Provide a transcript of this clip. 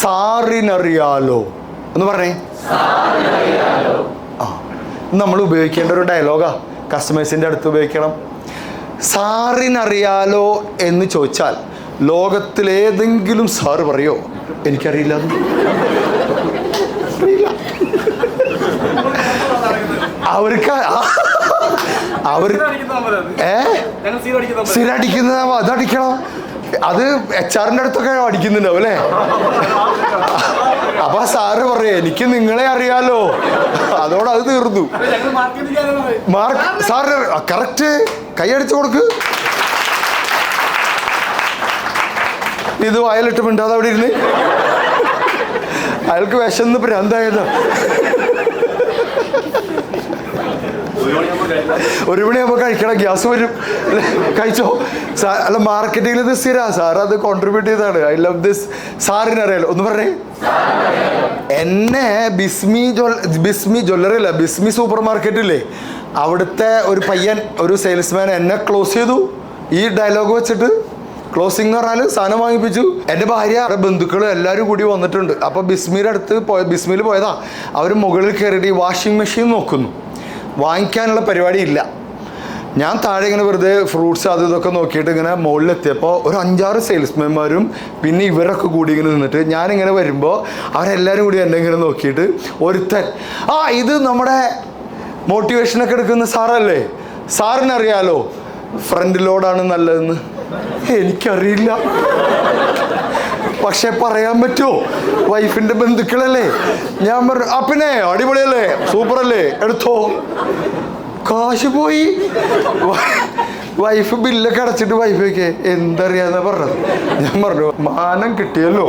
സാറിനറിയാലോ. എന്ന് പറഞ്ഞേ. ആ നമ്മൾ ഉപയോഗിക്കേണ്ട ഒരു ഡയലോഗാ കസ്റ്റമേഴ്സിന്റെ അടുത്ത് ഉപയോഗിക്കണം. സാറിനറിയാലോ എന്ന് ചോദിച്ചാൽ ലോകത്തിലേതെങ്കിലും സാറ് പറയോ? എനിക്കറിയില്ല. അറിയില്ല. അവർക്ക് അവർ ഏ? സ്ഥിരം അടിക്കുന്നതാവോ അതടിക്കണം. അത് എച്ച് ആറിന്റെ അടുത്തൊക്കെ അടിക്കുന്നുണ്ടാവും അല്ലേ? സാറ് എനിക്ക് നിങ്ങളെ അറിയാലോ. അതോടെ അത് തീർന്നു. Mark sir correct. കൈയടിച്ചു കൊടുക്ക്. ഇത് വയലിട്ട് മിണ്ടാതെ അവിടെ ഇരുന്ന്. അയാൾക്ക് വിശന്ന് ഭ്രാന്തായതാ ഒരു മണിയാകുമ്പോൾ കഴിക്കണം ഗ്യാസ് വരും? കഴിച്ചോ? അല്ല മാർക്കറ്റിംഗിൽ ഇത് സ്ഥിരാ. സാർ അത് കോൺട്രിബ്യൂട്ട് ചെയ്താണ് ഐ ലവ് ദിസ് സാറിന് അറിയാലോ. ഒന്ന് പറഞ്ഞേ. എന്നെ ബിസ്മി ജ്വൽ ബിസ്മി ജ്വല്ലറി അല്ല ബിസ്മി സൂപ്പർ മാർക്കറ്റില്ലേ അവിടുത്തെ ഒരു പയ്യൻ ഒരു സെയിൽസ്മാൻ എന്നെ ക്ലോസ് ചെയ്തു. ഈ ഡയലോഗ് വെച്ചിട്ട് ക്ലോസിംഗ് എന്ന് പറഞ്ഞാൽ സാധനം വാങ്ങിപ്പിച്ചു. എന്റെ ഭാര്യ അവരുടെ ബന്ധുക്കൾ എല്ലാവരും കൂടി വന്നിട്ടുണ്ട്. അപ്പോൾ ബിസ്മിയുടെ അടുത്ത് പോയ ബിസ്മിയിൽ പോയതാ. അവർ മുകളിൽ കയറിയിട്ട് ഈ വാഷിംഗ് മെഷീൻ നോക്കുന്നു. വാങ്ങിക്കാനുള്ള പരിപാടി ഇല്ല ഞാൻ താഴെ ഇങ്ങനെ വെറുതെ ഫ്രൂട്ട്സ് അത് ഇതൊക്കെ നോക്കിയിട്ട് ഇങ്ങനെ മുകളിലെത്തിയപ്പോൾ ഒരു അഞ്ചാറ് സെയിൽസ്മാൻമാരും പിന്നെ ഇവരൊക്കെ കൂടി ഇങ്ങനെ നിന്നിട്ട് ഞാനിങ്ങനെ വരുമ്പോൾ അവരെല്ലാവരും കൂടി എന്നെ ഇങ്ങനെ നോക്കിയിട്ട് ഒരുത്തൻ ആ ഇത് നമ്മുടെ മോട്ടിവേഷനൊക്കെ എടുക്കുന്ന സാറല്ലേ? സാറിനറിയാലോ? ഫ്രണ്ട് ലോഡാണ് നല്ലതെന്ന്. എനിക്കറിയില്ല. പക്ഷെ പറയാൻ പറ്റുമോ വൈഫിന്റെ ബന്ധുക്കളല്ലേ? ഞാൻ പറഞ്ഞു ആ പിന്നെ അടിപൊളിയല്ലേ? സൂപ്പർ അല്ലേ എടുത്തോ. കാശ് പോയി. വൈഫ് ബില്ലൊക്കെ അടച്ചിട്ട് വൈഫൊക്കെ എന്തറിയാന്നാ പറഞ്ഞത്? ഞാൻ പറഞ്ഞു മാനം കിട്ടിയല്ലോ.